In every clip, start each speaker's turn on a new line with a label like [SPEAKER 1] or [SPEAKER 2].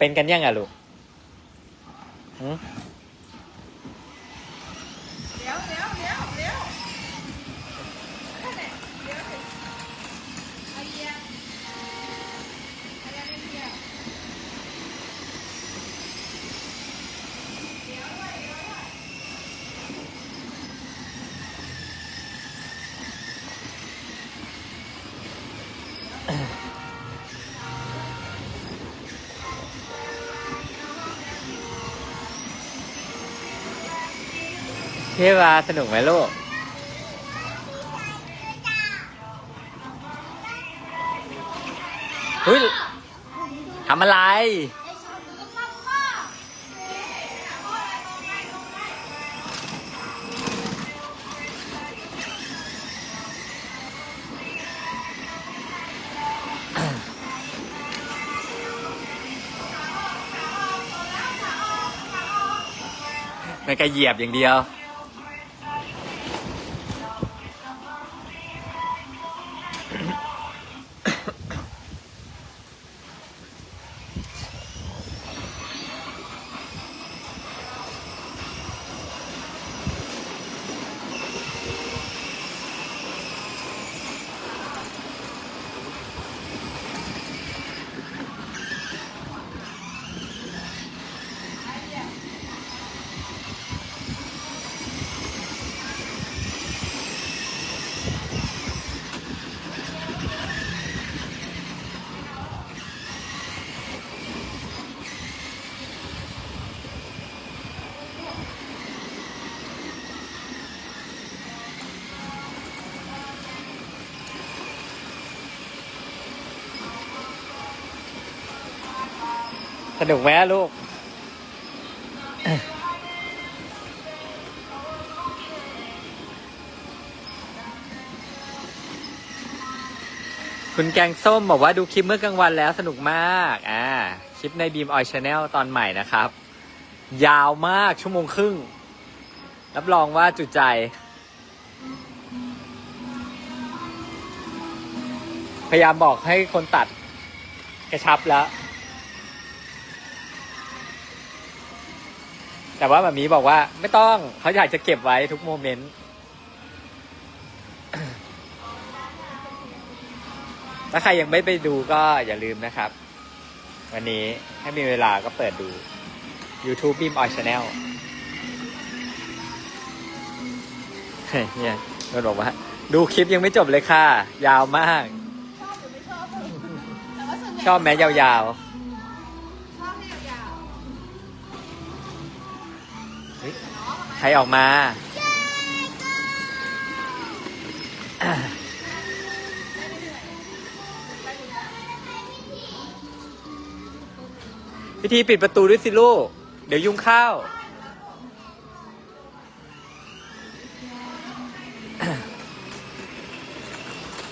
[SPEAKER 1] ขับเป็ พี่วาสนุกไหมลูก เฮ้ยทำอะไร มันก็เหยียบอย่างเดียว สนุกไหมอะลูก คุณแกงส้มบอกว่าดูคลิปเมื่อกลางวันแล้วสนุกมาก อ่า คลิปในบีมออยชาแนลตอนใหม่นะครับ ยาวมากชั่วโมงครึ่ง รับรองว่าจุใจพยายามบอกให้คนตัดกระชับแล้ว แต่ว่าแบบนี้บอกว่าไม่ต้องเขาอยากจะเก็บไว้ทุกโมเมนต์ถ้าใครยังไม่ไปดูก็อย่าลืมนะครับ วันนี้ถ้ามีเวลาก็เปิดดู YouTube Beam Oil Channel เฮ้ยเนี่ยนนบอกว่า ดูคลิปยังไม่จบเลยค่ะ ยาวมาก
[SPEAKER 2] ชอบหรือไม่ชอบแต่ว่าส่วนใหญ่
[SPEAKER 1] ชอบแม้ยาว
[SPEAKER 2] ช ใค
[SPEAKER 1] รออกมา พิธีปิดประตูด้วยสิลูก เดี๋ยวยุ่งข้าว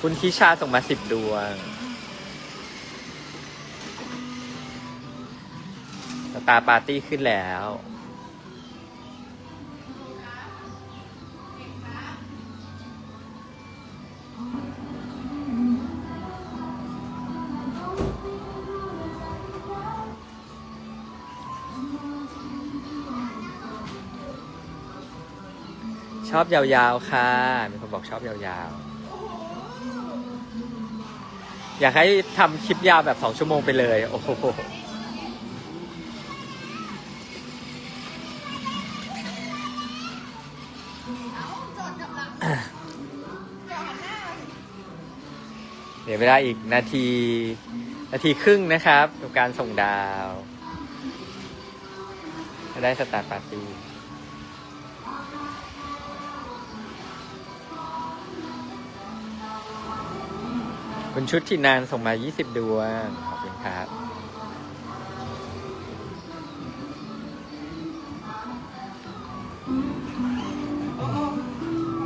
[SPEAKER 1] คุณทิชาส่งมาสิบดวงสตาร์ปาร์ตี้ขึ้นแล้ว อบยาวๆ ค่ะ มีคนบอกชอบยาวๆ อยากให้ทำคลิปยาวแบบสองชั่วโมงไปเลย โอ้โห
[SPEAKER 2] เดี๋
[SPEAKER 1] ยวเวลาอีกนาที นาทีครึ่งนะครับกับการส่งดาว จะได้สตาร์ปาร์ตี้ คุณชุดที่นานส่งมา 20 ดวง ขอบคุณครับ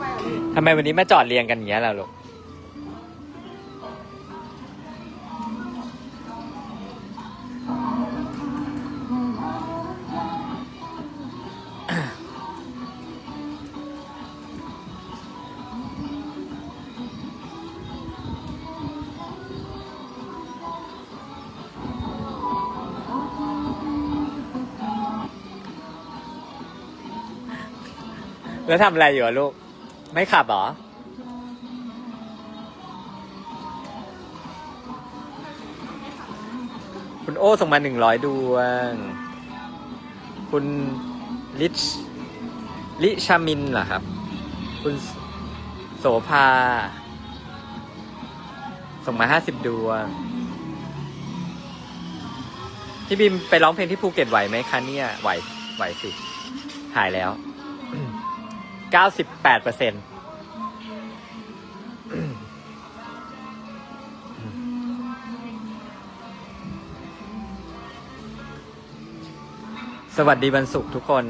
[SPEAKER 2] ไปเหรอพี่
[SPEAKER 1] ทำไมวันนี้มาจอดเรียงกันอย่างเงี้ยล่ะลูก แล้วทำอะไรอยู่อะลูก ไม่ขับเหรอ คุณโอ้ส่งมาหนึ่งร้อยดวง คุณลิชลิชามินเหรอครับ คุณโสภา ส่งมาห้าสิบดวง พี่บิมไปร้องเพลงที่ภูเก็ตไหวไหมคะเนี่ย ไหว ไหวสิ หายแล้ว เก้าสิบแปดเปอร์เซ็นต์สวัสดีวันศุกร์ทุกคน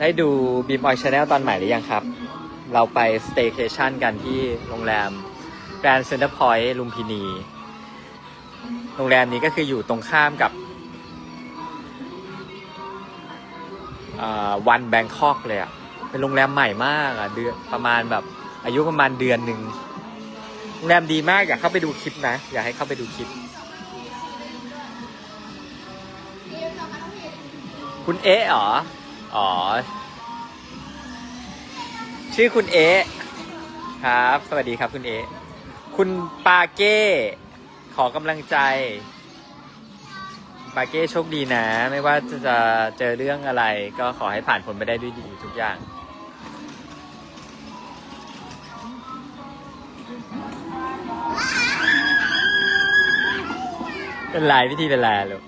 [SPEAKER 1] ได้ดูบีมออยชาแนลตอนใหม่หรือยังครับ เราไปสเต y c a t i o n กันที่โรงแรมแกรนด์เซ็นเตอร์พอยต์ลุมพินี โรงแรมนี้ก็คืออยู่ตรงข้ามกับ วันแบงคอกเลยอะ่ะเป็นโรงแรมใหม่มากอะ่ะเดือนประมาณแบบ อายุประมาณเดือนหนึ่งโรงแรมดีมากอยากเข้าไปดูคลิปนะ อยากให้เข้าไปดูคลิป คุณเอ๊ะเหรอ อ๋อ ชื่อคุณเอ๊ะครับ สวัสดีครับคุณเอ๊ะคุณปาเก้ ขอกำลังใจ ปาเก้โชคดีนะ ไม่ว่าจะเจอเรื่องอะไร ก็ขอให้ผ่านพ้นไปได้ด้วยดีทุกอย่าง เป็นไรพิธีเป็นไรลูก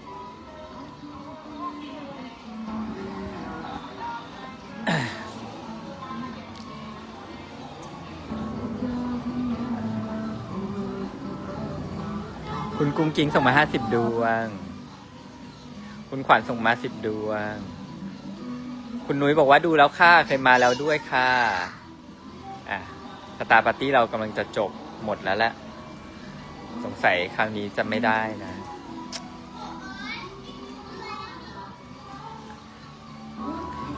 [SPEAKER 1] คุณกุ้งกิ้งส่งมาห้าสิบดวง คุณขวัญส่งมาสิบดวง คุณนุ้ยบอกว่าดูแล้วค่ะเคยมาแล้วด้วยค่ะอะสตาร์ปาร์ตี้เรากำลังจะจบหมดแล้วแหละสงสัยครั้งนี้จะไม่ได้นะ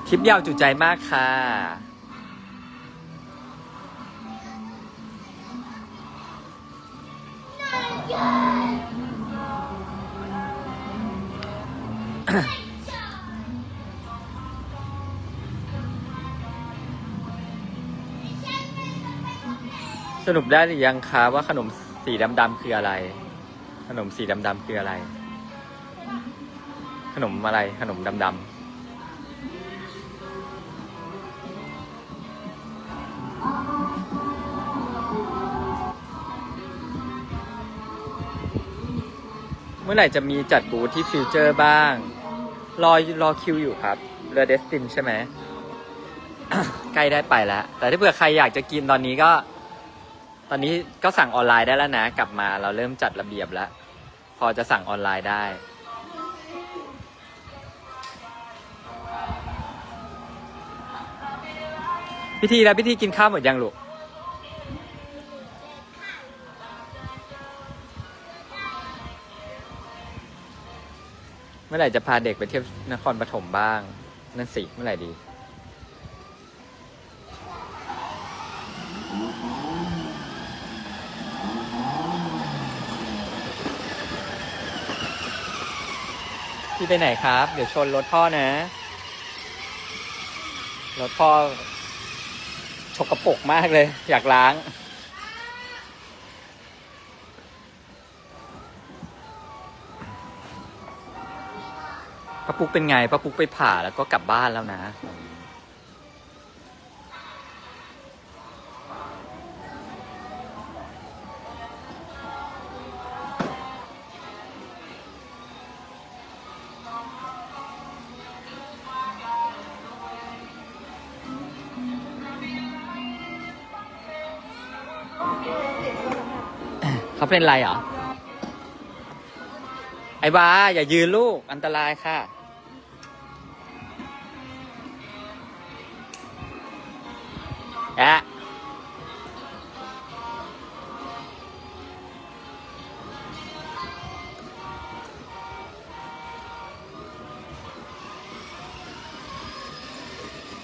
[SPEAKER 1] คลิปยาวจุใจมากค่ะ สรุปได้หรือยังคะว่าขนมสีดำๆคืออะไร ขนมสีดำๆคืออะไร ขนมอะไรขนมดำๆเมื่อไหร่จะมีจัดบูธที่ฟิวเจอร์บ้าง รอรอคิวอยู่ครับเรือเดสตินใช่ไหม ใกล้ได้ไปแล้ว แต่ถ้าเผื่อใครอยากจะกินตอนนี้ก็ ตอนนี้ก็สั่งออนไลน์ได้แล้วนะ กลับมาเราเริ่มจัดระเบียบแล้ว พอจะสั่งออนไลน์ได้ พิธีแล้วพิธีกินข้าวหมดยังลูก เมื่อไหร่จะพาเด็กไปเที่ยวนครปฐมบ้าง นั่นสิ เมื่อไหร่ดี พี่ไปไหนครับ เดี๋ยวชนรถพ่อนะ รถพ่อชกกระปรกมากเลย อยากล้าง ป้าปุ๊กเป็นไงป้าปุ๊กไปผ่าแล้วก็กลับบ้านแล้วนะ เขาเป็นไรเหรอ ไอ้บาอย่ายืนลูกอันตรายค่ะ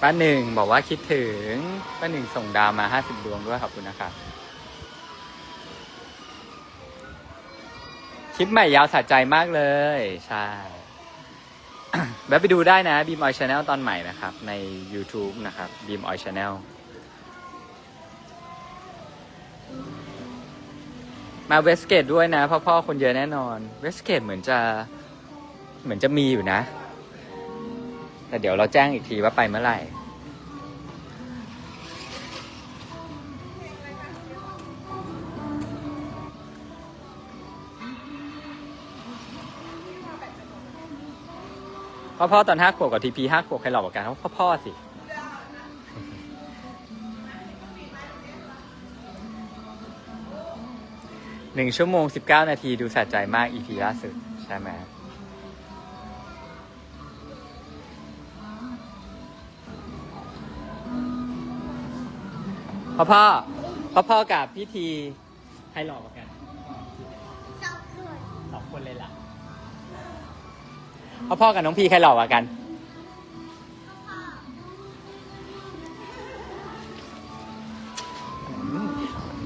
[SPEAKER 1] ป้าหนึ่งบอกว่าคิดถึง ป้าหนึ่งส่งดาวมาห้าสิบดวงด้วยขอบคุณนะครับคลิปใหม่ยาวสะใจมากเลย ใช่แวะไปดูได้นะ Beam Oil Channel ตอนใหม่นะครับ ใน YouTube นะครับ Beam Oil Channel มาเวสเกตด้วยนะพ่อพ่อคนเยอะแน่นอน เวสเกตเหมือนจะ เหมือนจะมีอยู่นะ แต่เดี๋ยวเราแจ้งอีกทีว่าไปเมื่อไหร่ พ่อพ่อตอนห้าขวบกับทีพีห้าขวบใครหลอกกว่ากันพ่อพ่อสิหนึ่งชั่วโมงสิบเก้านาทีดูสะใจมาก EP ล่าสุด ใช่ไหม พ่อพ่อพ่อพ่อกับพี่ทีใครหลอกกว่ากัน
[SPEAKER 3] สองคน
[SPEAKER 1] สองคนเลยล่ะพ่อพ่อกับน้องพีใครหลอกกว่ากันอืม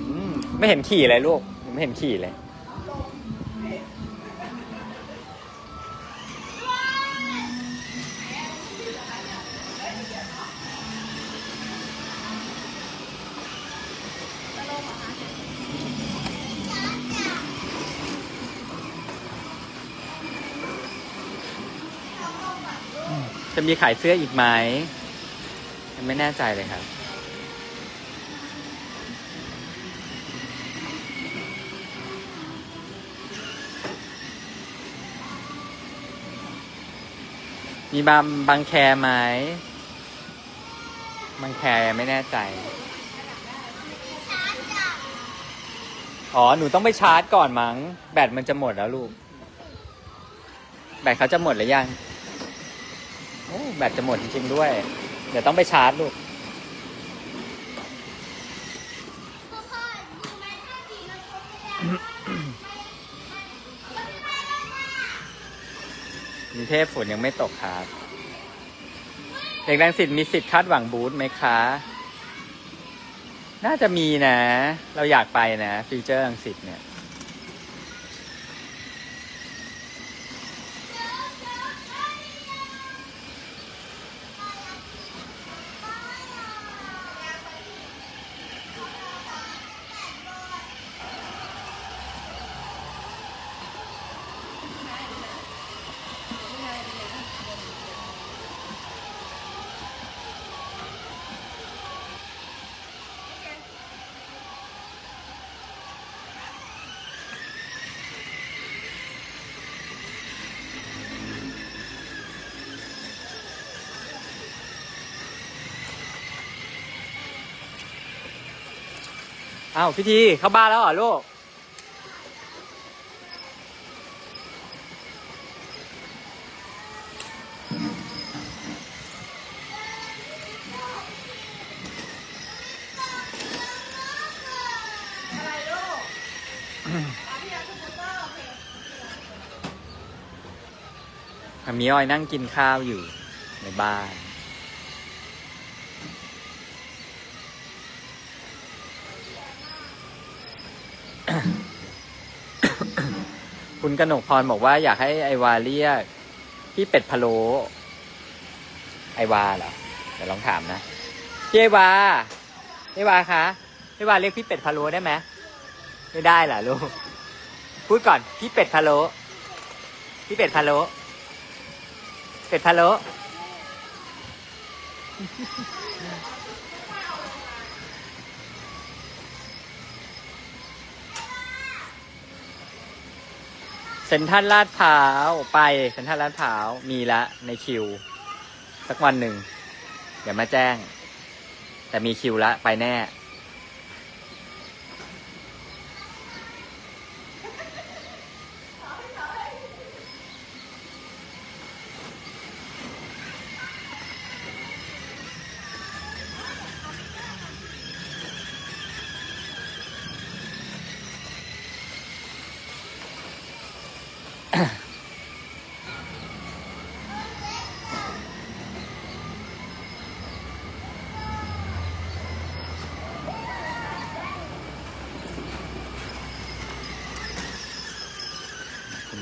[SPEAKER 1] อืมไม่เห็นขี่เลยลูกไม่เห็นขี่เลย จะมีขายเสื้ออีกไหมยังไม่แน่ใจเลยครับ มีบางบางแคร์ไหมบางแคร์ยังไม่แน่ใจ อ๋อ หนูต้องไปชาร์จก่อนมั้ง แบตมันจะหมดแล้วลูก แบตเขาจะหมดหรือยัง โอ้แบตจะหมดจริงๆด้วย เดี๋ยวต้องไปชาร์จลูก
[SPEAKER 3] พ่อพ่อดูไหมถ้าสีมันครบไม่ได้มันไม่ได้แล้วนะ
[SPEAKER 1] มีเทพฝนยังไม่ตกครับ เด็กรังสิตมีสิทธิ์คาดหวังบูธไหมคะ น่าจะมีนะ เราอยากไปนะฟิวเจอร์รังสิตเนี่ย อ้าวพี่ทีเข้าบ้านแล้วเหรอลูก
[SPEAKER 2] อะไรลูกอ๋อพี่ยาสกูตเตอร์โอเค
[SPEAKER 1] อามีอ้อยนั่งกินข้าวอยู่ในบ้าน คุณกนกพรบอกว่าอยากให้ไอวาเรียกพี่เป็ดพะโล้ไอวาเหรอเดี๋ยวลองถามนะพี่ไอวาไอวาคะไอวาเรียกพี่เป็ดพะโล้ได้ไหมไม่ได้เหรอลูกพูดก่อนพี่เป็ดพะโล้พี่เป็ดพะโล้เป็ดพะโล้ เซ็นทรัลลาดพร้าวไปเซ็นทรัลลาดพร้าวมีละในคิว สักวันหนึ่งเดี๋ยวมาแจ้ง แต่มีคิวละไปแน่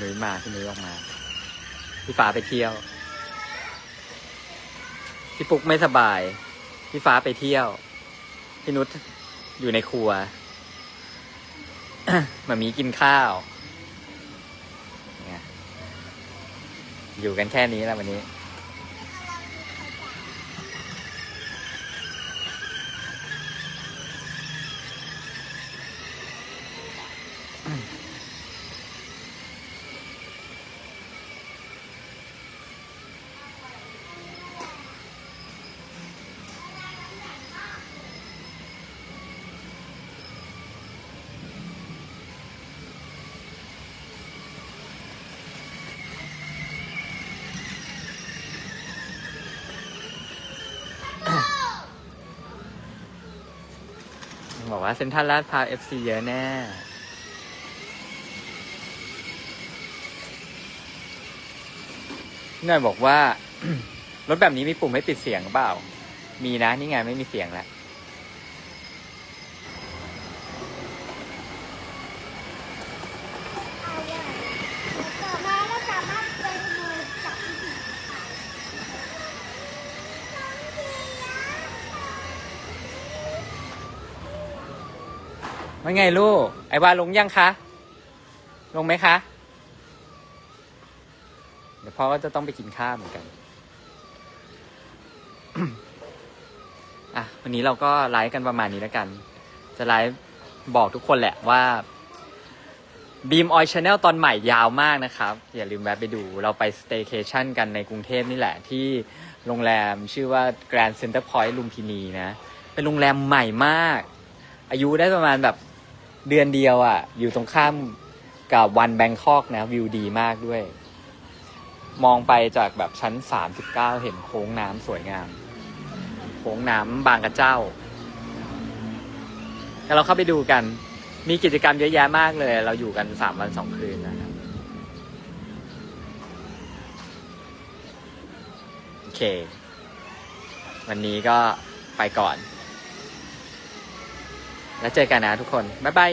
[SPEAKER 1] นุ้ยมาพี่นุ้ยออกมา พี่ฟ้าไปเที่ยว พี่ปุ๊กไม่สบาย พี่ฟ้าไปเที่ยว พี่นุชอยู่ในครัวมามีกินข้าวอยู่กันแค่นี้แล้ววันนี้ บอกว่าเซ็นทรัลลาดพร้าวเอฟซีเยอะแน่พี่หน่อยบอกว่า รถแบบนี้มีปุ่มให้ปิดเสียงเปล่า มีนะ นี่ไงไม่มีเสียงแล้ว
[SPEAKER 3] เอาไว้ต่อมาก็สามารถไปดูจับวิธีขาย
[SPEAKER 1] ว่าไงลูก ไอ้วาลงยังคะ ลงไหมคะ เดี๋ยวพ่อก็จะต้องไปกินข้าวเหมือนกัน อะ วันนี้เราก็ไลฟ์กันประมาณนี้แล้วกัน จะไลฟ์บอกทุกคนแหละว่า Beam Oil Channel ตอนใหม่ยาวมากนะครับ อย่าลืมแวะไปดู เราไปสเต y c a t i o n กันในกรุงเทพนี่แหละ ที่โรงแรมชื่อว่า Grand Center Point ลุมพินีนะ เป็นโรงแรมใหม่มาก อายุได้ประมาณแบบ เดือนเดียวอะ่ะ อยู่ตรงข้ามกับวันแบงคอกนะ วิวดีมากด้วย มองไปจากแบบชั้น 39 เห็นโค้งน้ำสวยงาม โค้งน้ำบางกระเจ้าเดี๋ยวเราเข้าไปดูกัน มีกิจกรรมเยอะแยะมากเลย เราอยู่กันสามวันสองคืนนะครับ โอเค วันนี้ก็ไปก่อน แล้วเจอกันนะทุกคน บ๊ายบาย